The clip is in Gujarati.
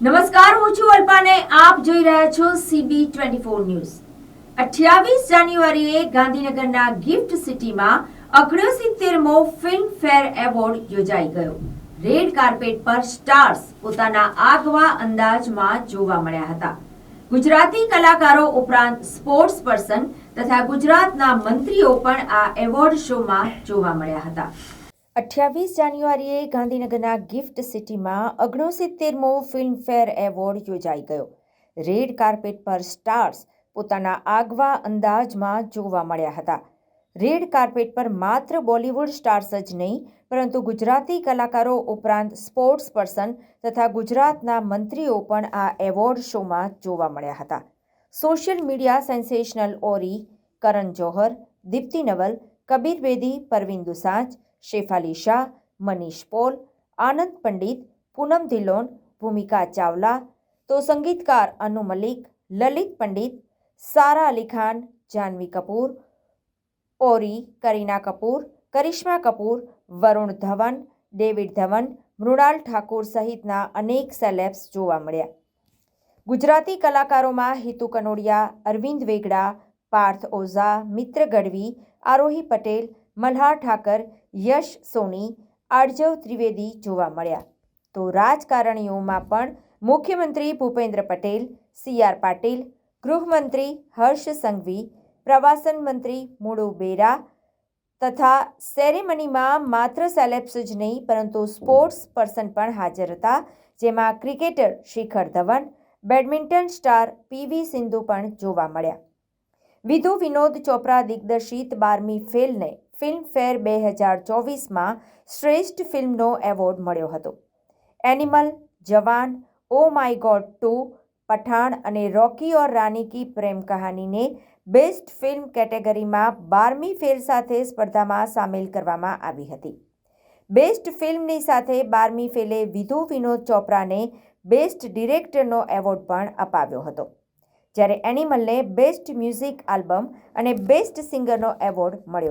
નમસ્કાર, હું છું અલ્પાને. આપ જોઈ રહ્યા છો સીબી ટ્વેન્ટી ફોર ન્યૂઝ. અઠ્યાવીસ જાન્યુઆરીએ ગાંધીનગરના ગિફ્ટ સિટીમાં અગ્રસિત્તેરમો ફિલ્મ ફેર એવોર્ડ યોજાઈ ગયો. રેડ કાર્પેટ પર સ્ટાર્સ પોતાના આગવા અંદાજમાં જોવા મળ્યા હતા. ગુજરાતી કલાકારો ઉપરાંત સ્પોર્ટ્સ પર્સન તથા ગુજરાતના મંત્રીઓ પણ આ એવોર્ડ શોમાં જોવા મળ્યા હતા. અઠ્યાવીસ જાન્યુઆરીએ ગાંધીનગરના ગિફ્ટ સિટીમાં ઓગણસિત્તેરમો ફિલ્મફેર એવોર્ડ યોજાઈ ગયો. રેડ કાર્પેટ પર સ્ટાર્સ પોતાના આગવા અંદાજમાં જોવા મળ્યા હતા. રેડ કાર્પેટ પર માત્ર બોલિવૂડ સ્ટાર્સ જ નહીં, પરંતુ ગુજરાતી કલાકારો ઉપરાંત સ્પોર્ટ્સ પર્સન તથા ગુજરાતના મંત્રીઓ પણ આ એવોર્ડ શોમાં જોવા મળ્યા હતા. Social media sensational Orry Karan Johar, Dipti Naval Kabir Bedi Parveen Dusanj, Shefali Shah, Manish Paul, Anand Pandit, Poonam Dhillon, Bhumika Chawla, તો સંગીતકાર અનુ મલિક, લલિત પંડિત, સારા અલી ખાન જાહ્નવી કપૂર, ઓરી, કરીના કપૂર, કરિશ્મા કપૂર, વરુણ ધવન, ડેવિડ ધવન, મૃણાલ ઠાકુર સહિતના અનેક સેલેબ્સ જોવા મળ્યા. ગુજરાતી કલાકારોમાં હિતુ કનોડિયા, અરવિંદ વેગડા પાર્થ ઓઝા, મિત્ર ગઢવી, આરોહી પટેલ, મલ્હાર ઠાકર, યશ સોની આર્જવ ત્રિવેદી જોવા મળ્યા. તો રાજકારણીઓમાં પણ મુખ્યમંત્રી ભૂપેન્દ્ર પટેલ, સી આર પાટીલ, ગૃહમંત્રી હર્ષ સંઘવી, પ્રવાસન મંત્રી મુળુ બેરા તથા સેરેમનીમાં માત્ર સેલેબ્સ જ નહીં, પરંતુ સ્પોર્ટ્સ પર્સન પણ હાજર હતા, જેમાં cricketer Shikhar Dhawan, badminton star P V Sindhu પણ જોવા મળ્યા. વિધુ વિનોદ ચોપરા દિગ્દર્શિત બારમી ફિલ્મને ફિલ્મફેર બે હજાર ચોવીસમાં શ્રેષ્ઠ ફિલ્મનો એવોર્ડ મળ્યો હતો. Animal, Jawan, oh my God two, Pathaan અને રોકી ઓર રાની કી પ્રેમ કહાનીને બેસ્ટ ફિલ્મ કેટેગરીમાં બારમી ફેર સાથે સ્પર્ધામાં સામેલ કરવામાં આવી હતી. બેસ્ટ ફિલ્મની સાથે બારમી ફેલે વિધુ વિનોદ ચોપરાને બેસ્ટ ડિરેક્ટરનો એવોર્ડ પણ અપાવ્યો હતો. જ્યારે એનિમલને બેસ્ટ મ્યુઝિક આલ્બમ અને બેસ્ટ સિંગરનો એવોર્ડ મળ્યો.